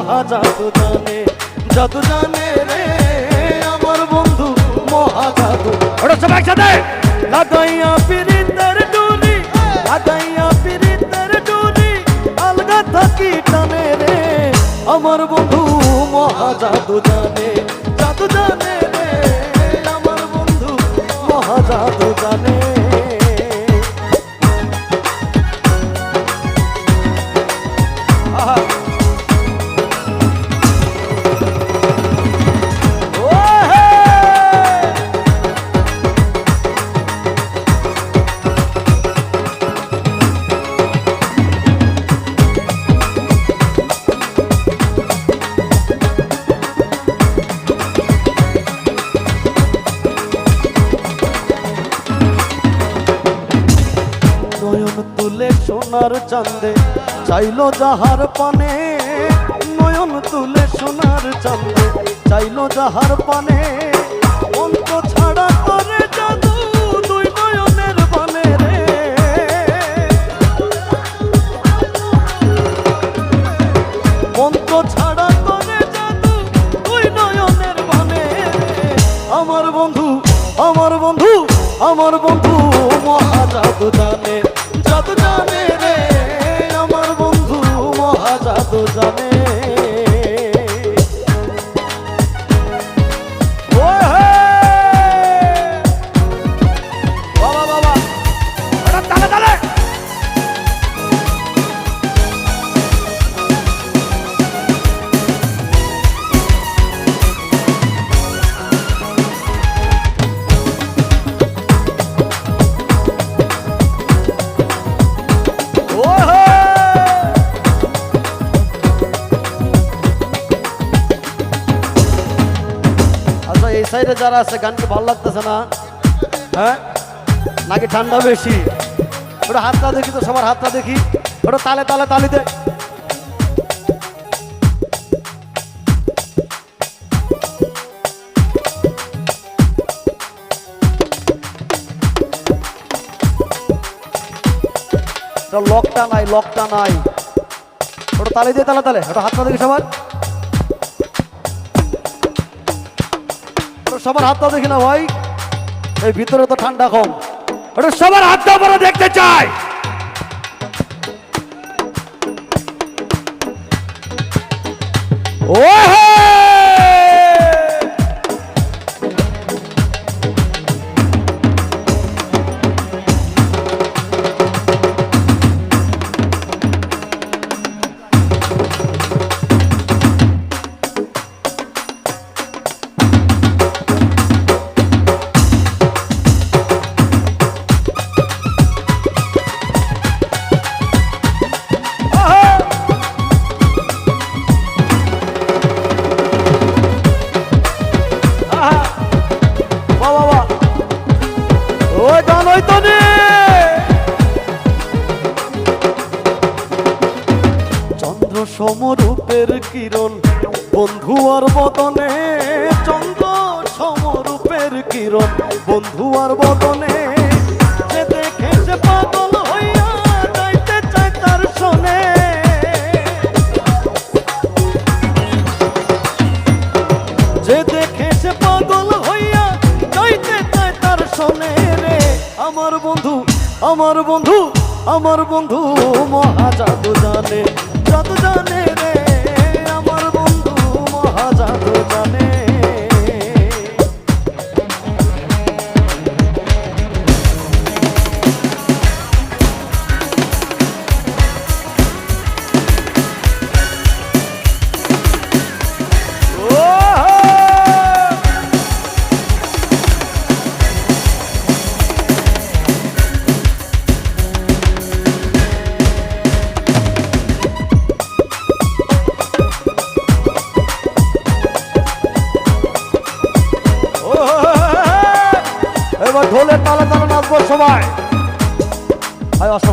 মহা জাদু জানে জাদু জানে রে আমার বন্ধু মহা জাদু। ওটা সব একসাথে? লাগাইয়া পিরিতের ডুরি লাগাইয়া পিরিতের ডুরি আলগা থাকি টানে রে। আমার বন্ধু মহা জাদু জানে জাদু জানে রে। আমার বন্ধু মহা জাদু জানে। নয়ন তুলে সোনার চান্দে চাইলো যাহার পানে। নয়ন তুলে সোনার চান্দে চাইলো যাহার পানে। অন্ত ছাড়া দুই নয়নের রে। মন্ত্র ছাড়া দুই নয়নের। আমার বন্ধু আমার বন্ধু আমার বন্ধু মহা জাদু জানে। জাদু জানে রে সাইডে যারা আছে গান কি ভালো লাগতেছে না। হ্যাঁ? নাকি ঠান্ডা বেশি? ওটা হাতটা দেখি তো, সবার হাতটা দেখি। ওটা তালে তালে তালি দে। লকটা নাই লকটা নাই। ওটা তালে দিয়ে তালে তালে। ওটা হাতটা দেখি সবার। সবার হাতটা দেখি না ভাই। এই ভিতরে তো ঠান্ডা কম। ওটা সবার হাতটা পরে দেখতে চাই। ওহে! সমরূপের কিরণ। বন্ধু আর বদনে চন্দ্র সমরূপের কিরণ। বন্ধু আর বদনে পাগল পাগল হইয়া আমার বন্ধু আমার বন্ধু আমার বন্ধু মহা জাদু জানে। জাদু জানে তালে তালে নাচবো সবাই। হাই অষ্ট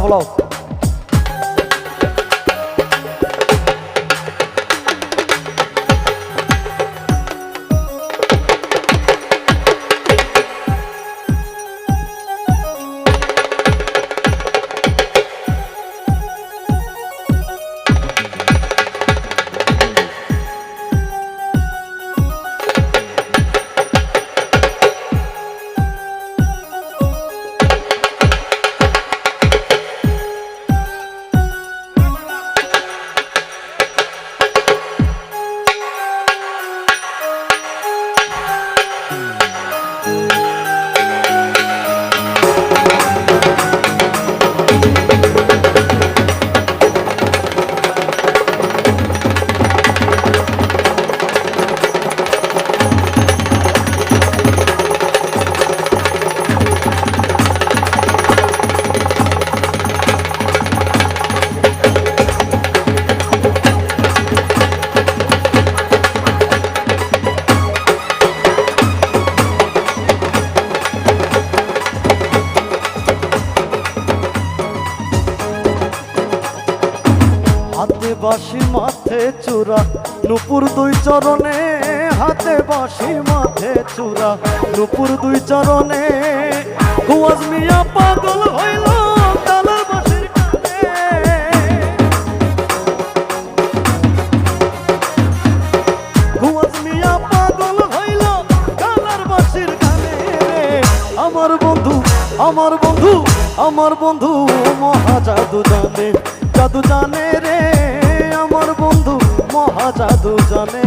বাঁশি মাথে চূড়া। নুপুর দুই চরণে হাতে বাসি মাথে চূড়া। নুপুর দুই চরণে কুয়াজ মিয়া পাগল হইল আমার বন্ধু আমার বন্ধু আমার বন্ধু মহা জাদু জানে। জাদু জানে রে। মহা জাদু জানে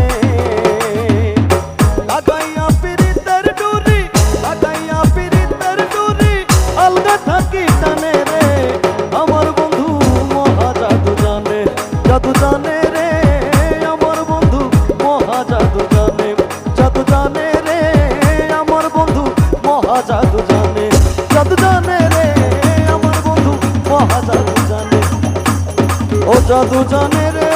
লাগাইয়া পিরিতের ডুরি লাগাইয়া পিরিতের ডুরি আলগা থাকি টানে রে আমার বন্ধু মহা জাদু জানে জাদু জানে রে আমার বন্ধু মহা জাদু জানে জাদু জানে রে আমার বন্ধু মহা জাদু জানে জাদু জানে রে আমার বন্ধু মহা জাদু জানে ও জাদু জানে রে